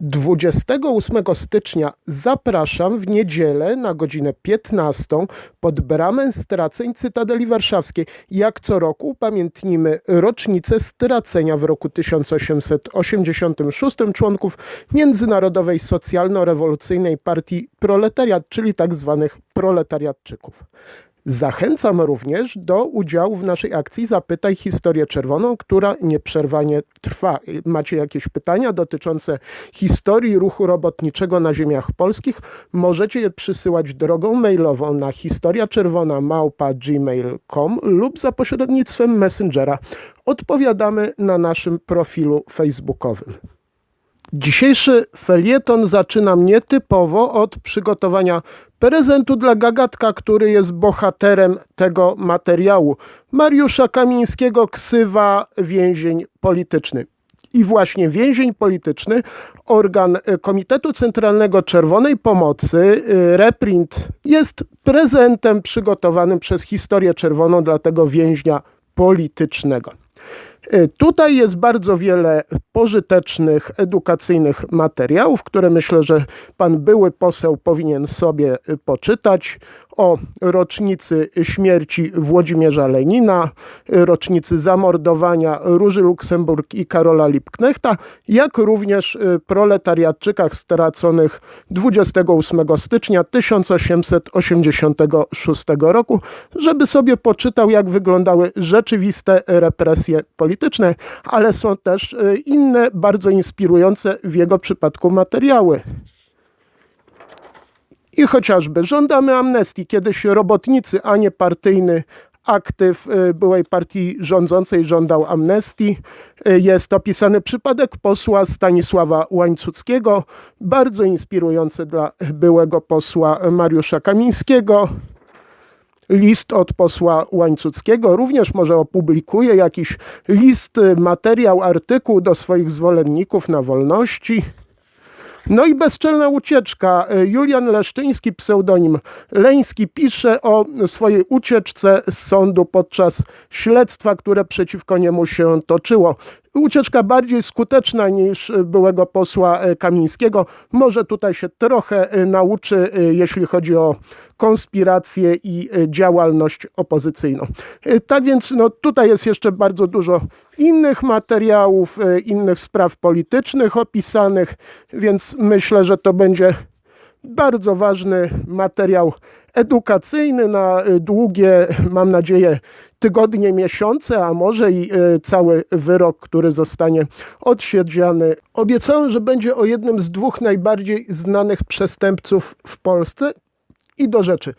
28 stycznia zapraszam w niedzielę na godzinę 15 pod bramę straceń Cytadeli Warszawskiej. Jak co roku upamiętnimy rocznicę stracenia w roku 1886 członków Międzynarodowej Socjalno-Rewolucyjnej Partii Proletariat, czyli tak zwanych proletariatczyków. Zachęcam również do udziału w naszej akcji Zapytaj Historię Czerwoną, która nieprzerwanie trwa. Macie jakieś pytania dotyczące historii ruchu robotniczego na ziemiach polskich? Możecie je przysyłać drogą mailową na historiaczerwona.gmail.com lub za pośrednictwem Messengera. Odpowiadamy na naszym profilu facebookowym. Dzisiejszy felieton zaczynam nietypowo od przygotowania prezentu dla Gagatka, który jest bohaterem tego materiału. Mariusza Kamińskiego, ksywa więzień polityczny. I właśnie więzień polityczny, organ Komitetu Centralnego Czerwonej Pomocy, y, reprint, jest prezentem przygotowanym przez Historię Czerwoną dla tego więźnia politycznego. Y, Tutaj jest bardzo wiele pożytecznych, edukacyjnych materiałów, które myślę, że pan były poseł powinien sobie y, poczytać o rocznicy śmierci Włodzimierza Lenina, rocznicy zamordowania Róży Luksemburg i Karola Lipknechta, jak również y, proletariatczykach straconych 28 stycznia 1886 roku, żeby sobie poczytał, jak wyglądały rzeczywiste represje polityczne, ale są też y, inne bardzo inspirujące w jego przypadku materiały. I chociażby żądamy amnestii. Kiedyś robotnicy, a nie partyjny aktyw y, byłej partii rządzącej żądał amnestii. Y, Jest opisany przypadek posła Stanisława Łańcuckiego, bardzo inspirujący dla byłego posła Mariusza Kamińskiego. List od posła Łańcuckiego również może opublikuje jakiś list, y, materiał, artykuł do swoich zwolenników na wolności. No i bezczelna ucieczka. Julian Leszczyński, pseudonim Leński, pisze o swojej ucieczce z sądu podczas śledztwa, które przeciwko niemu się toczyło. Ucieczka bardziej skuteczna niż byłego posła e, Kamińskiego. Może tutaj się trochę e, nauczy, e, jeśli chodzi o konspirację i działalność opozycyjną. Tak więc no, tutaj jest jeszcze bardzo dużo innych materiałów, innych spraw politycznych opisanych, więc myślę, że to będzie bardzo ważny materiał edukacyjny na y, długie, mam nadzieję, tygodnie, miesiące, a może i y, cały wyrok, który zostanie odsiedziany. Obiecałem, że będzie o jednym z dwóch najbardziej znanych przestępców w Polsce i do rzeczy.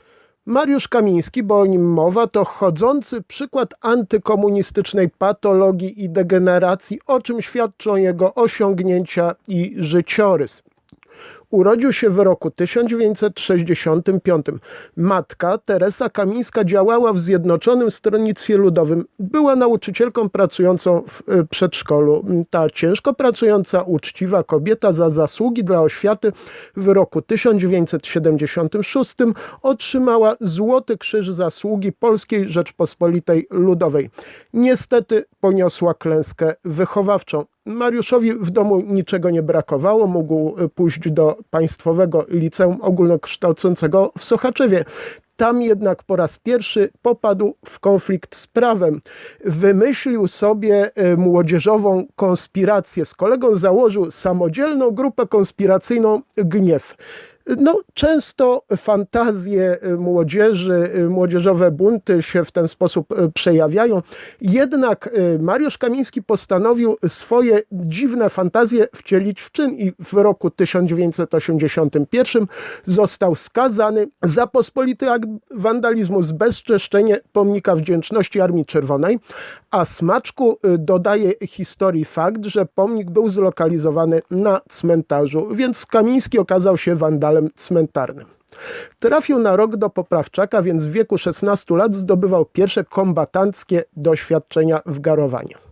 Mariusz Kamiński, bo o nim mowa, to chodzący przykład antykomunistycznej patologii i degeneracji, o czym świadczą jego osiągnięcia i życiorys. Urodził się w roku 1965. Matka Teresa Kamińska działała w Zjednoczonym Stronnictwie Ludowym. Była nauczycielką pracującą w e, przedszkolu. Ta ciężko pracująca, uczciwa kobieta za zasługi dla oświaty w roku 1976 otrzymała Złoty Krzyż Zasługi Polskiej Rzeczpospolitej Ludowej. Niestety poniosła klęskę wychowawczą. Mariuszowi w domu niczego nie brakowało, mógł e, pójść do Państwowego Liceum Ogólnokształcącego w Sochaczewie. Tam jednak po raz pierwszy popadł w konflikt z prawem. Wymyślił sobie e, młodzieżową konspirację. Z kolegą założył samodzielną grupę konspiracyjną Gniew. No, często fantazje y, młodzieży, y, młodzieżowe bunty się w ten sposób y, przejawiają. Jednak Mariusz Kamiński postanowił swoje dziwne fantazje wcielić w czyn i w roku 1981 został skazany za pospolity akt wandalizmu, zbezczeszczenie pomnika wdzięczności Armii Czerwonej, a smaczku dodaje historii fakt, że pomnik był zlokalizowany na cmentarzu, więc Kamiński okazał się wandalem cmentarnym. Trafił na rok do poprawczaka, więc w wieku 16 lat zdobywał pierwsze kombatanckie doświadczenia w garowaniu.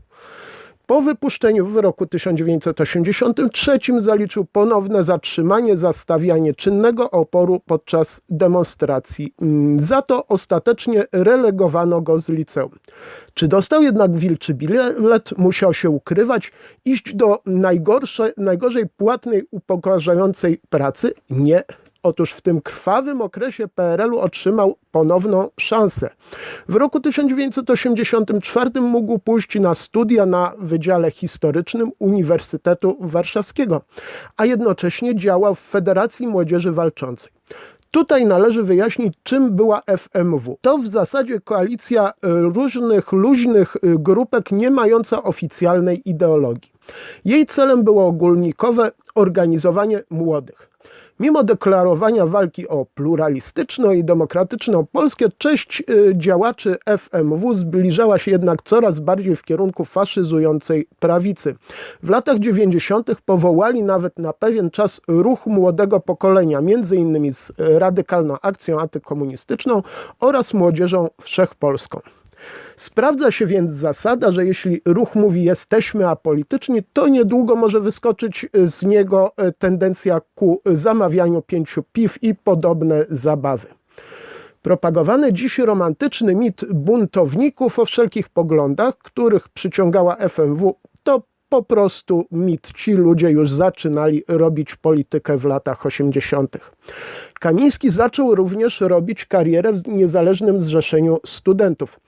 Po wypuszczeniu w roku 1983 zaliczył ponowne zatrzymanie za stawianie czynnego oporu podczas demonstracji. Za to ostatecznie relegowano go z liceum. Czy dostał jednak wilczy bilet, musiał się ukrywać, iść do najgorsze, najgorzej płatnej, upokarzającej pracy? Nie. Otóż w tym krwawym okresie PRL-u otrzymał ponowną szansę. W roku 1984 mógł pójść na studia na Wydziale Historycznym Uniwersytetu Warszawskiego, a jednocześnie działał w Federacji Młodzieży Walczącej. Tutaj należy wyjaśnić, czym była FMW. To w zasadzie koalicja y, różnych luźnych y, grupek nie mająca oficjalnej ideologii. Jej celem było ogólnikowe organizowanie młodych. Mimo deklarowania walki o pluralistyczną i demokratyczną Polskę, część y, działaczy FMW zbliżała się jednak coraz bardziej w kierunku faszyzującej prawicy. W latach 90. powołali nawet na pewien czas ruch młodego pokolenia, między innymi z y, radykalną akcją antykomunistyczną oraz młodzieżą wszechpolską. Sprawdza się więc zasada, że jeśli ruch mówi jesteśmy apolityczni, to niedługo może wyskoczyć z niego e, tendencja ku zamawianiu pięciu piw i podobne zabawy. Propagowany dziś romantyczny mit buntowników o wszelkich poglądach, których przyciągała FMW, to po prostu mit. Ci ludzie już zaczynali robić politykę w latach 80. Kamiński zaczął również robić karierę w niezależnym zrzeszeniu studentów.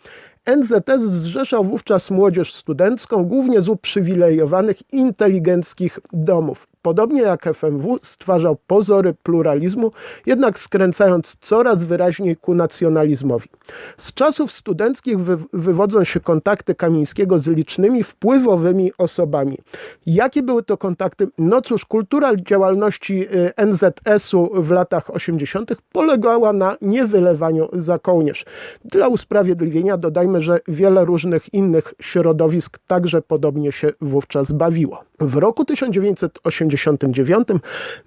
NZS zrzeszał wówczas młodzież studencką, głównie z uprzywilejowanych inteligenckich domów. Podobnie jak FMW stwarzał pozory pluralizmu, jednak skręcając coraz wyraźniej ku nacjonalizmowi. Z czasów studenckich wy wywodzą się kontakty Kamińskiego z licznymi wpływowymi osobami. Jakie były to kontakty? No cóż, kultura działalności y, NZS-u w latach 80. polegała na niewylewaniu za kołnierz. Dla usprawiedliwienia dodajmy, że wiele różnych innych środowisk także podobnie się wówczas bawiło. W roku 1989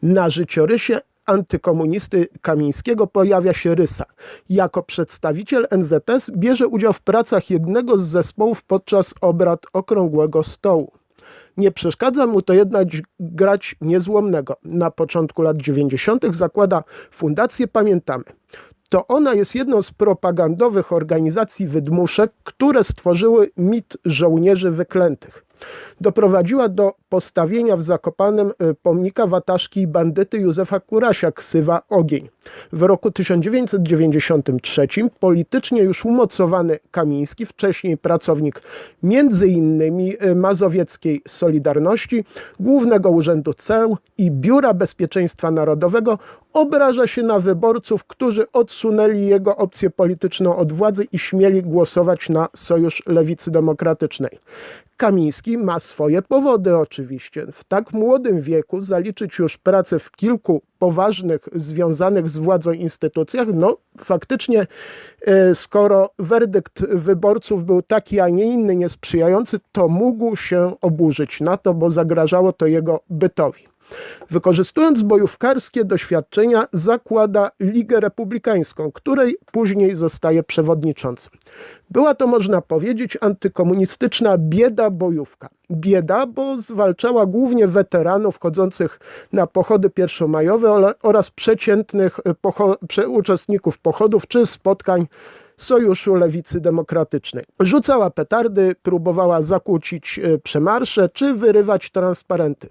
na życiorysie antykomunisty Kamińskiego pojawia się Rysa. Jako przedstawiciel NZS bierze udział w pracach jednego z zespołów podczas obrad Okrągłego Stołu. Nie przeszkadza mu to jednak grać niezłomnego. Na początku lat 90. zakłada Fundację Pamiętamy to ona jest jedną z propagandowych organizacji wydmuszek, które stworzyły mit żołnierzy wyklętych. Doprowadziła do postawienia w Zakopanem y, pomnika wataszki bandyty Józefa Kurasia, ksywa Ogień. W roku 1993 politycznie już umocowany Kamiński, wcześniej pracownik innymi y, Mazowieckiej Solidarności, Głównego Urzędu Ceł i Biura Bezpieczeństwa Narodowego, obraża się na wyborców, którzy odsunęli jego opcję polityczną od władzy i śmieli głosować na Sojusz Lewicy Demokratycznej. Kamiński ma swoje powody oczywiście. W tak młodym wieku zaliczyć już pracę w kilku poważnych, związanych z władzą instytucjach, no faktycznie e, skoro werdykt wyborców był taki, a nie inny, niesprzyjający, to mógł się oburzyć na to, bo zagrażało to jego bytowi. Wykorzystując bojówkarskie doświadczenia, zakłada Ligę Republikańską, której później zostaje przewodniczącym. Była to, można powiedzieć, antykomunistyczna bieda bojówka. Bieda, bo zwalczała głównie weteranów chodzących na pochody pierwszomajowe oraz przeciętnych pocho uczestników pochodów czy spotkań Sojuszu Lewicy Demokratycznej. Rzucała petardy, próbowała zakłócić e, przemarsze czy wyrywać transparenty.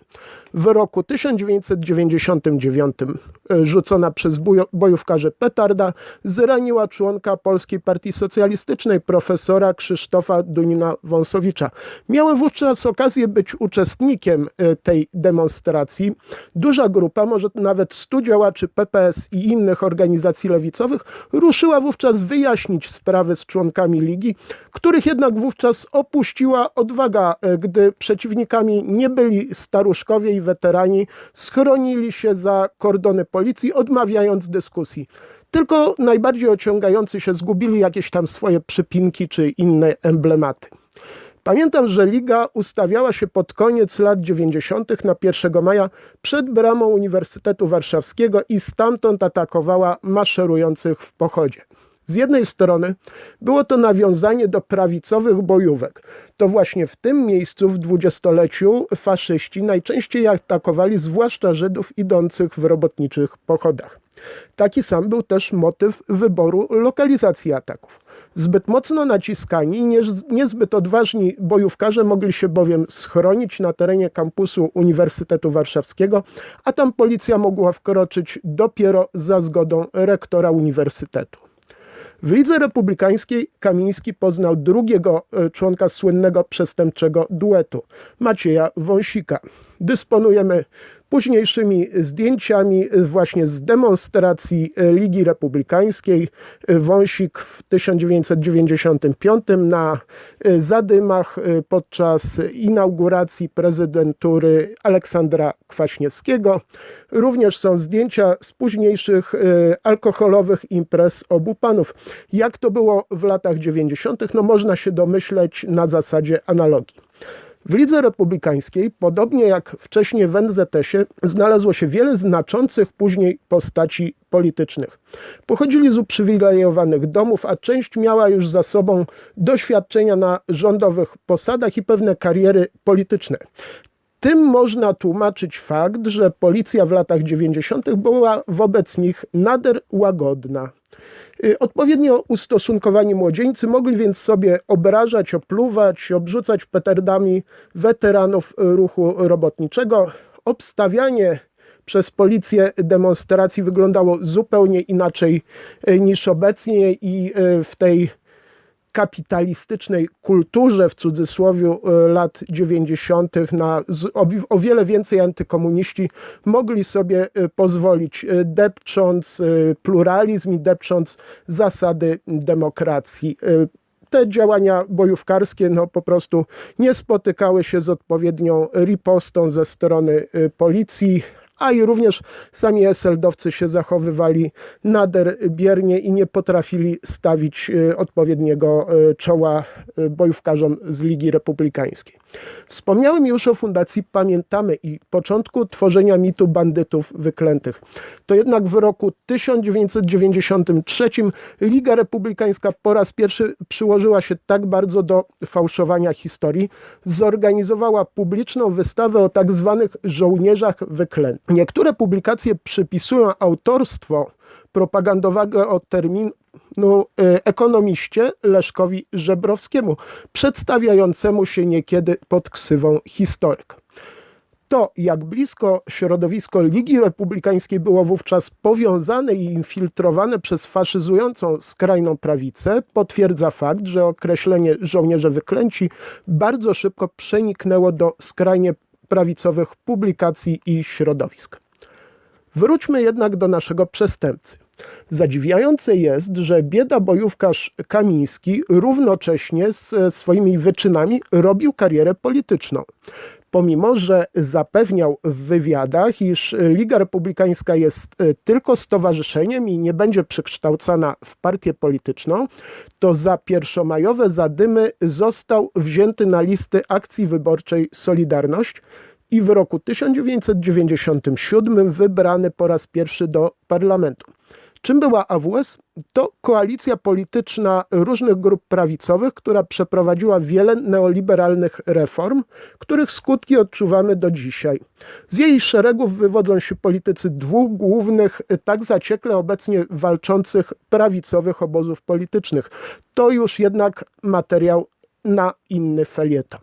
W roku 1999 e, rzucona przez bojówkarzy petarda zraniła członka Polskiej Partii Socjalistycznej profesora Krzysztofa Dunina-Wąsowicza. Miałem wówczas okazję być uczestnikiem e, tej demonstracji. Duża grupa, może nawet stu działaczy PPS i innych organizacji lewicowych ruszyła wówczas wyjaśnić sprawy z członkami ligi, których jednak wówczas opuściła odwaga, e, gdy przeciwnikami nie byli staruszkowie i weterani, schronili się za kordony policji, odmawiając dyskusji. Tylko najbardziej ociągający się zgubili jakieś tam swoje przypinki czy inne emblematy. Pamiętam, że liga ustawiała się pod koniec lat 90. na 1 maja przed bramą Uniwersytetu Warszawskiego i stamtąd atakowała maszerujących w pochodzie. Z jednej strony było to nawiązanie do prawicowych bojówek. To właśnie w tym miejscu w dwudziestoleciu faszyści najczęściej atakowali zwłaszcza Żydów idących w robotniczych pochodach. Taki sam był też motyw wyboru lokalizacji ataków. Zbyt mocno naciskani i nie, niezbyt odważni bojówkarze mogli się bowiem schronić na terenie kampusu Uniwersytetu Warszawskiego, a tam policja mogła wkroczyć dopiero za zgodą rektora uniwersytetu. W Lidze Republikańskiej Kamiński poznał drugiego e, członka słynnego przestępczego duetu, Macieja Wąsika. Dysponujemy późniejszymi zdjęciami właśnie z demonstracji e, Ligi Republikańskiej. E, Wąsik w 1995 na zadymach podczas inauguracji prezydentury Aleksandra Kwaśniewskiego. Również są zdjęcia z późniejszych alkoholowych imprez obu panów. Jak to było w latach 90., no można się domyśleć na zasadzie analogii. W Lidze Republikańskiej, podobnie jak wcześniej w NZS-ie, znalazło się wiele znaczących później postaci politycznych. Pochodzili z uprzywilejowanych domów, a część miała już za sobą doświadczenia na rządowych posadach i pewne kariery polityczne. Tym można tłumaczyć fakt, że policja w latach 90. była wobec nich nader łagodna. Y, odpowiednio ustosunkowani młodzieńcy mogli więc sobie obrażać, opluwać, obrzucać petardami weteranów ruchu robotniczego. Obstawianie przez policję demonstracji wyglądało zupełnie inaczej y, niż obecnie i y, w tej kapitalistycznej kulturze w cudzysłowie lat 90. na o, wiele więcej antykomuniści mogli sobie e, pozwolić, e, depcząc e, pluralizm i depcząc zasady demokracji te działania bojówkarskie no, po prostu nie spotykały się z odpowiednią ripostą ze strony policji a i również sami eseldowcy się zachowywali nader biernie i nie potrafili stawić e, odpowiedniego e, czoła e, bojówkarzom z Ligi Republikańskiej. Wspomniałem już o Fundacji Pamiętamy i początku tworzenia mitu bandytów wyklętych. To jednak w roku 1993 Liga Republikańska po raz pierwszy przyłożyła się tak bardzo do fałszowania historii, zorganizowała publiczną wystawę o tak zwanych żołnierzach wyklętych. Niektóre publikacje przypisują autorstwo propagandowego terminu e, ekonomiście Leszkowi Żebrowskiemu, przedstawiającemu się niekiedy pod ksywą historyk. To, jak blisko środowisko Ligi Republikańskiej było wówczas powiązane i infiltrowane przez faszyzującą skrajną prawicę, potwierdza fakt, że określenie żołnierze wyklęci bardzo szybko przeniknęło do skrajnie prawicowych publikacji i środowisk. Wróćmy jednak do naszego przestępcy. Zadziwiające jest, że bieda bojówkarz Kamiński równocześnie z swoimi wyczynami robił karierę polityczną. Pomimo, że zapewniał w wywiadach, iż Liga Republikańska jest e, tylko stowarzyszeniem i nie będzie przekształcana w partię polityczną, to za pierwszomajowe zadymy został wzięty na listy akcji wyborczej Solidarność i w roku 1997 wybrany po raz pierwszy do parlamentu. Czym była AWS? To koalicja polityczna różnych grup prawicowych, która przeprowadziła wiele neoliberalnych reform, których skutki odczuwamy do dzisiaj. Z jej szeregów wywodzą się politycy dwóch głównych, tak zaciekle obecnie walczących prawicowych obozów politycznych. To już jednak materiał na inny felieton.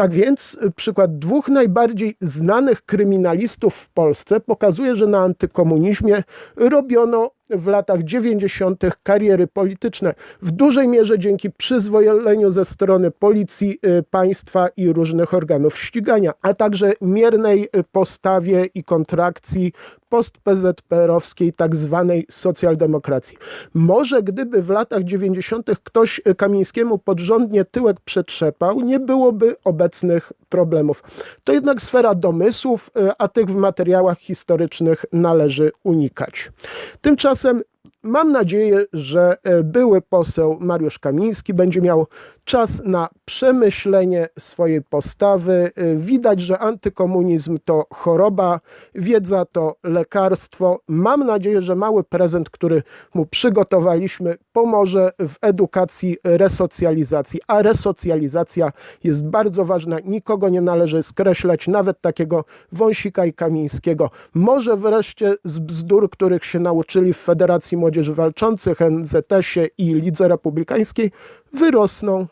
Tak więc y, przykład dwóch najbardziej znanych kryminalistów w Polsce pokazuje, że na antykomunizmie robiono w latach 90. kariery polityczne. W dużej mierze dzięki przyzwoleniu ze strony policji, y, państwa i różnych organów ścigania, a także miernej y, postawie i kontrakcji post-PZPR-owskiej tak zwanej socjaldemokracji. Może gdyby w latach 90. ktoś Kamińskiemu podrządnie tyłek przetrzepał, nie byłoby obecnych problemów. To jednak sfera domysłów, y, a tych w materiałach historycznych należy unikać. Tymczasem Mam nadzieję, że e, były poseł Mariusz Kamiński będzie miał czas na przemyślenie swojej postawy. Y, Widać, że antykomunizm to choroba, wiedza to lekarstwo. Mam nadzieję, że mały prezent, który mu przygotowaliśmy, pomoże w edukacji resocjalizacji. A resocjalizacja jest bardzo ważna. Nikogo nie należy skreślać, nawet takiego wąsika i kamińskiego. Może wreszcie z bzdur, których się nauczyli w Federacji Młodzieży Walczących, NZS-ie i Lidze Republikańskiej, wyrosną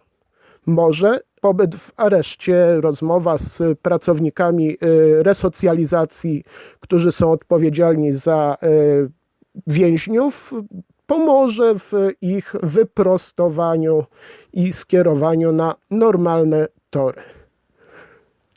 może pobyt w areszcie, rozmowa z pracownikami y, resocjalizacji, którzy są odpowiedzialni za y, więźniów, pomoże w ich wyprostowaniu i skierowaniu na normalne tory.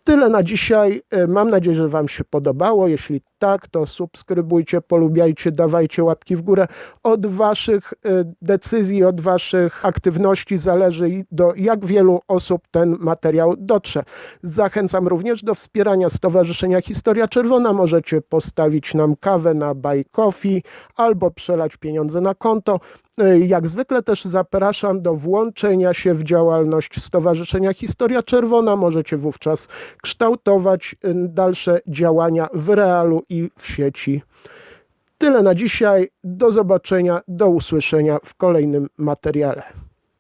Tyle na dzisiaj. E, Mam nadzieję, że Wam się podobało. Jeśli tak, to subskrybujcie, polubiajcie, dawajcie łapki w górę. Od Waszych e, decyzji, od Waszych aktywności zależy, do jak wielu osób ten materiał dotrze. Zachęcam również do wspierania Stowarzyszenia Historia Czerwona. Możecie postawić nam kawę na Buy Coffee albo przelać pieniądze na konto. E, Jak zwykle też zapraszam do włączenia się w działalność Stowarzyszenia Historia Czerwona. Możecie wówczas kształtować y, dalsze działania w realu i w sieci. Tyle na dzisiaj. Do zobaczenia, do usłyszenia w kolejnym materiale.